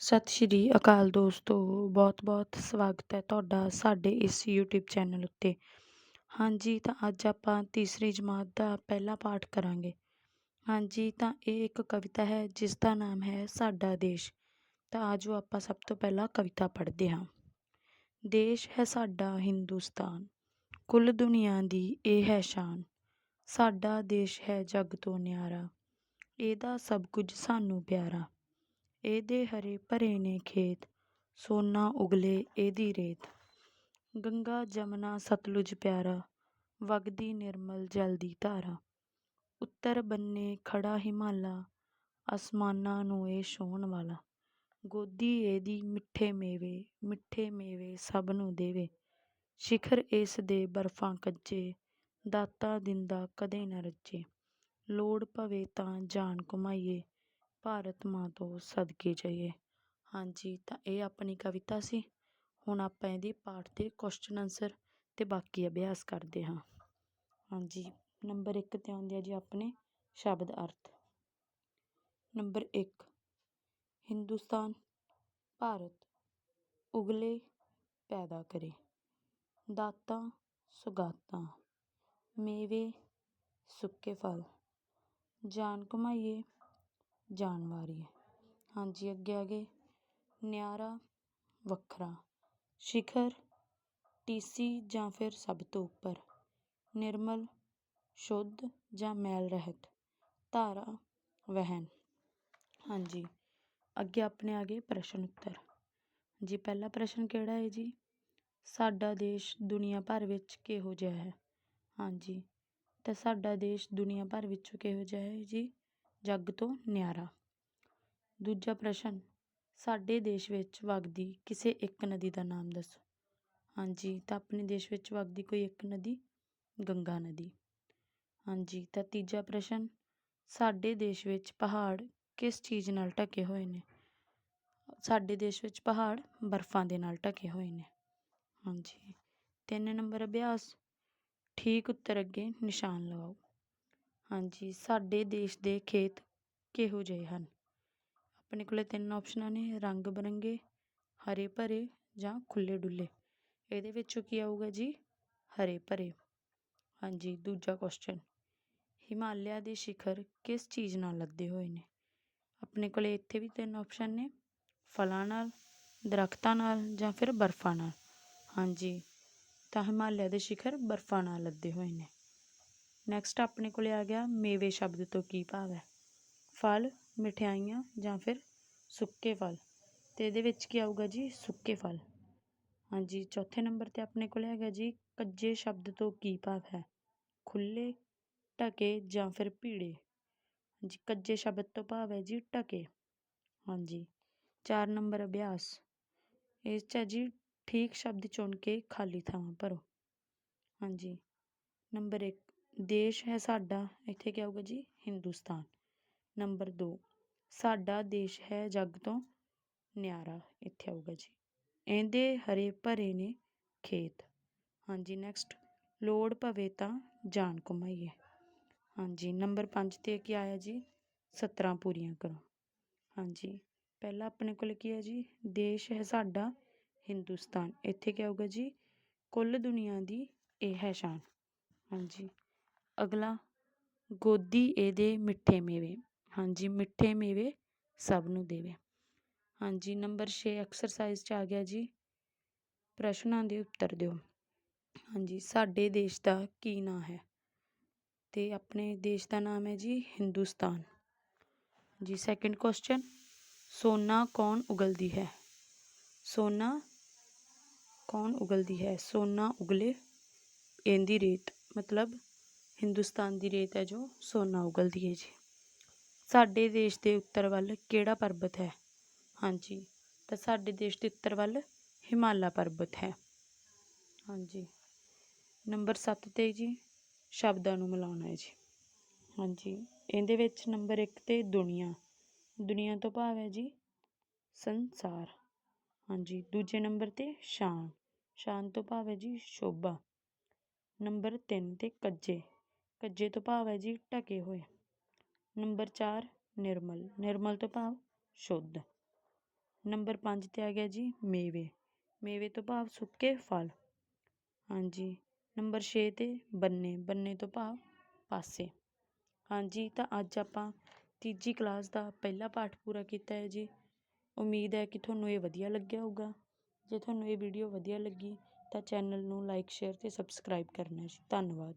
ਸਤਿ ਸ਼੍ਰੀ ਅਕਾਲ ਦੋਸਤੋ ਬਹੁਤ ਬਹੁਤ ਸਵਾਗਤ ਹੈ ਤੁਹਾਡਾ ਸਾਡੇ ਇਸ YouTube ਚੈਨਲ ਉੱਤੇ। ਹਾਂਜੀ, ਤਾਂ ਅੱਜ ਆਪਾਂ ਤੀਸਰੀ ਜਮਾਤ ਦਾ ਪਹਿਲਾ ਪਾਠ ਕਰਾਂਗੇ। ਹਾਂਜੀ, ਤਾਂ ਇਹ ਇੱਕ ਕਵਿਤਾ ਹੈ, ਜਿਸ ਦਾ ਨਾਮ ਹੈ ਸਾਡਾ ਦੇਸ਼। ਤਾਂ ਆਜੋ ਆਪਾਂ ਸਭ ਤੋਂ ਪਹਿਲਾਂ ਕਵਿਤਾ ਪੜ੍ਹਦੇ ਹਾਂ। ਦੇਸ਼ ਹੈ ਸਾਡਾ ਹਿੰਦੁਸਤਾਨ, ਕੁੱਲ ਦੁਨੀਆ ਦੀ ਇਹ ਹੈ ਸ਼ਾਨ। ਸਾਡਾ ਦੇਸ਼ ਹੈ ਜੱਗ ਤੋਂ ਨਿਆਰਾ, ਇਹਦਾ ਸਭ ਕੁਝ ਸਾਨੂੰ ਪਿਆਰਾ। ਇਹਦੇ ਹਰੇ ਭਰੇ ਨੇ ਖੇਤ, ਸੋਨਾ ਉਗਲੇ ਇਹਦੀ ਰੇਤ। ਗੰਗਾ ਜਮਨਾ ਸਤਲੁਜ ਪਿਆਰਾ, ਵਗਦੀ ਨਿਰਮਲ ਜਲ ਦੀ ਧਾਰਾ। ਉੱਤਰ ਬੰਨੇ ਖੜਾ ਹਿਮਾਲਾ, ਅਸਮਾਨਾਂ ਨੂੰ ਇਹ ਛੋਹਣ ਵਾਲਾ। ਗੋਦੀ ਇਹਦੀ ਮਿੱਠੇ ਮੇਵੇ ਮਿੱਠੇ ਮੇਵੇ ਸਭ ਨੂੰ ਦੇਵੇ। ਸ਼ਿਖਰ ਇਸ ਦੇ ਬਰਫਾਂ ਕੱਜੇ, ਦਾਤਾ ਦਿੰਦਾ ਕਦੇ ਨਾ ਰੱਜੇ। ਲੋੜ ਪਵੇ ਤਾਂ ਜਾਨ ਕਮਾਈਏ ਭਾਰਤ ਮਾਂ ਤੋਂ ਸਦਕੇ ਜਾਈਏ ਹਾਂਜੀ, ਤਾਂ ਇਹ ਆਪਣੀ ਕਵਿਤਾ ਸੀ। ਹੁਣ ਆਪਾਂ ਇਹਦੀ ਪਾਠ ਦੇ ਕੁਸ਼ਚਨ ਆਨਸਰ ਅਤੇ ਬਾਕੀ ਅਭਿਆਸ ਕਰਦੇ ਹਾਂ। ਹਾਂਜੀ, ਨੰਬਰ ਇੱਕ ਤੇ ਆਉਂਦੇ ਆ ਜੀ ਆਪਣੇ ਸ਼ਬਦ ਅਰਥ। ਨੰਬਰ ਇੱਕ, ਹਿੰਦੁਸਤਾਨ, ਭਾਰਤ, ਉਗਲੇ ਪੈਦਾ ਕਰੇ। ਦਾਤਾਂ, ਸੁਗਾਤਾਂ, ਮੇਵੇ, ਸੁੱਕੇ ਫਲ। ਜਾਨ ਕਮਾਈਏ ਜਾਨ ਵਾਰੀਏ ਹਾਂਜੀ, ਅੱਗੇ ਆ ਗਏ। ਨਿਆਰਾ, ਵੱਖਰਾ। ਸ਼ਿਖਰ, ਟੀਸੀ ਜਾਂ ਫਿਰ ਸਭ ਤੋਂ ਉੱਪਰ। ਨਿਰਮਲ, ਸ਼ੁੱਧ ਜਾਂ ਮੈਲ ਰਹਿਤ। ਧਾਰਾ, ਵਹਿਣ। ਹਾਂਜੀ, ਅੱਗੇ ਆਪਣੇ ਆ ਗਏ ਪ੍ਰਸ਼ਨ ਉੱਤਰ। ਜੀ, ਪਹਿਲਾ ਪ੍ਰਸ਼ਨ ਕਿਹੜਾ ਹੈ ਜੀ? ਸਾਡਾ ਦੇਸ਼ ਦੁਨੀਆ ਭਰ ਵਿੱਚ ਕਿਹੋ ਜਿਹਾ ਹੈ? ਹਾਂਜੀ, ਤਾਂ ਸਾਡਾ ਦੇਸ਼ ਦੁਨੀਆ ਭਰ ਵਿੱਚੋਂ ਕਿਹੋ ਜਿਹਾ ਹੈ ਜੀ? ਜੱਗ ਤੋਂ ਨਿਆਰਾ। ਦੂਜਾ ਪ੍ਰਸ਼ਨ, ਸਾਡੇ ਦੇਸ਼ ਵਿੱਚ ਵਗਦੀ ਕਿਸੇ ਇੱਕ ਨਦੀ ਦਾ ਨਾਮ ਦੱਸੋ? ਹਾਂਜੀ, ਤਾਂ ਆਪਣੇ ਦੇਸ਼ ਵਿੱਚ ਵਗਦੀ ਕੋਈ ਇੱਕ ਨਦੀ? ਗੰਗਾ ਨਦੀ। ਹਾਂਜੀ, ਤਾਂ ਤੀਜਾ ਪ੍ਰਸ਼ਨ, ਸਾਡੇ ਦੇਸ਼ ਵਿੱਚ ਪਹਾੜ ਕਿਸ ਚੀਜ਼ ਨਾਲ ਢਕੇ ਹੋਏ ਨੇ? ਸਾਡੇ ਦੇਸ਼ ਵਿੱਚ ਪਹਾੜ ਬਰਫ਼ਾਂ ਦੇ ਨਾਲ ਢਕੇ ਹੋਏ ਨੇ। ਹਾਂਜੀ, ਤਿੰਨ ਨੰਬਰ ਅਭਿਆਸ, ਠੀਕ ਉੱਤਰ ਅੱਗੇ ਨਿਸ਼ਾਨ ਲਗਾਓ। ਹਾਂਜੀ, ਸਾਡੇ ਦੇਸ਼ ਦੇ ਖੇਤ ਕਿਹੋ ਜਿਹੇ ਹਨ? ਆਪਣੇ ਕੋਲ ਤਿੰਨ ਆਪਸ਼ਨਾਂ ਨੇ, ਰੰਗ ਬਿਰੰਗੇ, ਹਰੇ ਭਰੇ ਜਾਂ ਖੁੱਲ੍ਹੇ ਡੁੱਲੇ। ਇਹਦੇ ਵਿੱਚੋਂ ਕੀ ਆਊਗਾ ਜੀ? ਹਰੇ ਭਰੇ। ਹਾਂਜੀ, ਦੂਜਾ ਕੁਸ਼ਚਨ ਹਿਮਾਲਿਆ ਦੇ ਸਿਖਰ ਕਿਸ ਚੀਜ਼ ਨਾਲ ਲੱਦੇ ਹੋਏ ਨੇ? ਆਪਣੇ ਕੋਲ ਇੱਥੇ ਵੀ ਤਿੰਨ ਆਪਸ਼ਨ ਨੇ, ਫਲਾਂ ਨਾਲ, ਦਰਖਤਾਂ ਨਾਲ ਜਾਂ ਫਿਰ ਬਰਫ਼ਾਂ ਨਾਲ। ਹਾਂਜੀ, ਤਾਂ ਹਿਮਾਲਿਆ ਦੇ ਸਿਖਰ ਬਰਫ਼ਾਂ ਨਾਲ ਲੱਦੇ ਹੋਏ ਨੇ। ਨੈਕਸਟ ਆਪਣੇ ਕੋਲੇ ਆ ਗਿਆ ਮੇਵੇ ਸ਼ਬਦ ਤੋਂ ਕੀ ਭਾਵ ਹੈ ਫਲ ਮਠਿਆਈਆਂ ਜਾਂ ਫਿਰ ਸੁੱਕੇ ਫਲ ਤੇ ਇਹਦੇ ਵਿੱਚ ਕੀ ਆਊਗਾ ਜੀ ਸੁੱਕੇ ਫਲ ਹਾਂਜੀ ਚੌਥੇ ਨੰਬਰ ਤੇ ਆਪਣੇ ਕੋਲ ਹੈਗਾ ਜੀ ਕੱਜੇ ਸ਼ਬਦ ਤੋਂ ਕੀ ਭਾਵ ਹੈ ਖੁੱਲੇ ਢਕੇ ਜਾਂ ਫਿਰ ਭੀੜੇ ਹਾਂਜੀ ਕੱਜੇ ਸ਼ਬਦ ਤੋਂ ਭਾਵ ਹੈ ਜੀ ਢਕੇ ਹਾਂਜੀ 4 ਨੰਬਰ ਅਭਿਆਸ ਇਸ 'ਚ ਹੈ ਜੀ ਠੀਕ ਸ਼ਬਦ ਚੁਣ ਕੇ ਖਾਲੀ ਥਾਵਾਂ ਭਰੋ ਹਾਂਜੀ ਨੰਬਰ 1 ਦੇਸ਼ ਹੈ ਸਾਡਾ, ਇੱਥੇ ਕੀ ਆਊਗਾ ਜੀ? ਹਿੰਦੁਸਤਾਨ। ਨੰਬਰ ਦੋ, ਸਾਡਾ ਦੇਸ਼ ਹੈ ਜੱਗ ਤੋਂ ਨਿਆਰਾ, ਇੱਥੇ ਆਊਗਾ ਜੀ। ਇਹਦੇ ਹਰੇ ਭਰੇ ਨੇ ਖੇਤ। ਹਾਂਜੀ ਨੈਕਸਟ ਲੋੜ ਪਵੇ ਤਾਂ ਜਾਨ ਕਮਾਈਏ। ਹਾਂਜੀ, ਨੰਬਰ 5 ਤੇ ਕੀ ਆਇਆ ਜੀ? 17 ਪੂਰੀਆਂ ਕਰੋ। ਹਾਂਜੀ, ਪਹਿਲਾ ਆਪਣੇ ਕੋਲ ਕੀ ਹੈ ਜੀ? ਦੇਸ਼ ਹੈ ਸਾਡਾ, ਹਿੰਦੁਸਤਾਨ। ਇੱਥੇ ਕੀ ਆਊਗਾ ਜੀ? ਕੁੱਲ ਦੁਨੀਆ ਦੀ ਇਹ ਹੈ ਸ਼ਾਨ। ਹਾਂਜੀ। ਅਗਲਾ, ਗੋਦੀ ਇਹਦੇ ਮਿੱਠੇ ਮੇਵੇ। ਹਾਂਜੀ, ਮਿੱਠੇ ਮੇਵੇ ਸਭ ਨੂੰ ਦੇਵੇ। ਹਾਂਜੀ, ਨੰਬਰ ਛੇ ਐਕਸਰਸਾਈਜ਼ 'ਚ ਆ ਗਿਆ ਜੀ। ਪ੍ਰਸ਼ਨਾਂ ਦੇ ਉੱਤਰ ਦਿਓ। ਹਾਂਜੀ, ਸਾਡੇ ਦੇਸ਼ ਦਾ ਕੀ ਨਾਂ ਹੈ? ਤੇ ਆਪਣੇ ਦੇਸ਼ ਦਾ ਨਾਮ ਹੈ ਜੀ ਹਿੰਦੁਸਤਾਨ। ਜੀ ਸੈਕੰਡ ਕੁਐਸਚਨ ਸੋਨਾ ਕੌਣ ਉਗਲਦੀ ਹੈ? ਸੋਨਾ ਕੌਣ ਉਗਲਦੀ ਹੈ? ਸੋਨਾ ਉਗਲੇ, ਇਹਦੀ ਰੇਤ, ਮਤਲਬ ਹਿੰਦੁਸਤਾਨ ਦੀ ਰੇਤ ਹੈ ਜੋ ਸੋਨਾ ਉਗਲਦੀ ਹੈ ਜੀ। ਸਾਡੇ ਦੇਸ਼ ਦੇ ਉੱਤਰ ਵੱਲ ਕਿਹੜਾ ਪਰਬਤ ਹੈ? ਹਾਂਜੀ, ਤਾਂ ਸਾਡੇ ਦੇਸ਼ ਦੇ ਉੱਤਰ ਵੱਲ ਹਿਮਾਲਾ ਪਰਬਤ ਹੈ। ਹਾਂਜੀ, ਨੰਬਰ 7 ਤੇ ਜੀ ਸ਼ਬਦਾਂ ਨੂੰ ਮਿਲਾਉਣਾ ਹੈ ਜੀ। ਹਾਂਜੀ, ਇਹਦੇ ਵਿੱਚ ਨੰਬਰ 1 ਤੇ ਦੁਨੀਆ। ਦੁਨੀਆ ਤੋਂ ਭਾਵ ਹੈ ਜੀ ਸੰਸਾਰ। ਹਾਂਜੀ, ਦੂਜੇ ਨੰਬਰ ਤੇ ਸ਼ਾਨ। ਸ਼ਾਨ ਤੋਂ ਭਾਵ ਹੈ ਜੀ ਸ਼ੋਭਾ। ਨੰਬਰ 3 ਤੇ ਕੱਜੇ। ਕੱਜੇ ਤੋਂ ਭਾਵ ਹੈ ਜੀ ਢਕੇ ਹੋਏ। ਨੰਬਰ 4 ਨਿਰਮਲ। ਨਿਰਮਲ ਤੋਂ ਭਾਵ ਸ਼ੁੱਧ। ਨੰਬਰ 5 ਤੇ ਆ ਗਿਆ ਜੀ ਮੇਵੇ। ਮੇਵੇ ਤੋਂ ਭਾਵ ਸੁੱਕੇ ਫਲ। ਹਾਂਜੀ। ਨੰਬਰ 6 ਤੇ ਬੰਨੇ। ਬੰਨੇ ਤੋਂ ਭਾਵ ਪਾਸੇ। ਹਾਂਜੀ, ਤਾਂ ਅੱਜ ਆਪਾਂ ਤੀਜੀ ਕਲਾਸ ਦਾ ਪਹਿਲਾ ਪਾਠ ਪੂਰਾ ਕੀਤਾ ਹੈ ਜੀ। ਉਮੀਦ ਹੈ ਕਿ ਤੁਹਾਨੂੰ ਇਹ ਵਧੀਆ ਲੱਗਿਆ ਹੋਊਗਾ। ਜੇ ਤੁਹਾਨੂੰ ਇਹ ਵੀਡੀਓ ਵਧੀਆ ਲੱਗੀ, ਤਾਂ ਚੈਨਲ ਨੂੰ ਲਾਈਕ, ਸ਼ੇਅਰ ਅਤੇ ਸਬਸਕ੍ਰਾਈਬ ਕਰਨਾ ਜੀ। ਧੰਨਵਾਦ।